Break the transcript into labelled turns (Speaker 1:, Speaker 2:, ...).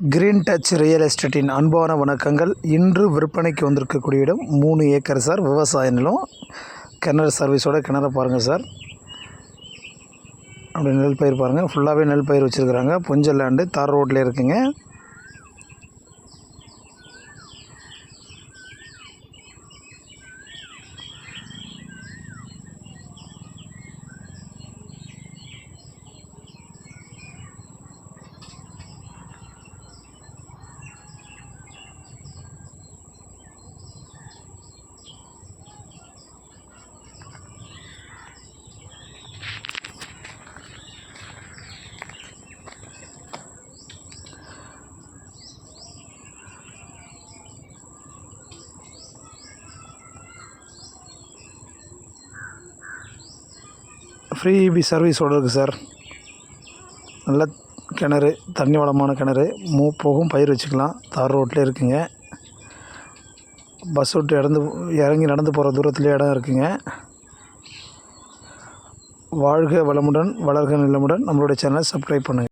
Speaker 1: Green touch real எஸ்டேட்டின் அன்பான வணக்கங்கள். இன்று விற்பனைக்கு வந்திருக்கக்கூடிய இடம் மூணு ஏக்கர் சார். விவசாய நிலம். கிணறு சர்வீஸோட கிணறு பாருங்கள் சார். அப்படி நெல் பயிர் பாருங்கள் ஃபுல்லாகவே நெல் பயிர் வச்சுருக்குறாங்க. புஞ்சல் லேண்டு தார் ரோட்டில் இருக்குங்க. ஃப்ரீ இபி சர்வீஸோடு இருக்குது சார். நல்ல கிணறு தண்ணி வளமான கிணறு. மூ போகும் பயிர் வச்சுக்கலாம். தார் ரோட்லேயே இருக்குங்க. பஸ் விட்டு இடந்து இறங்கி நடந்து போகிற தூரத்துலேயே இடம் இருக்குங்க. வாழ்க வளமுடன் வளர்க நிலமுடன் நம்மளுடைய சேனலை சப்ஸ்கிரைப் பண்ணுங்கள்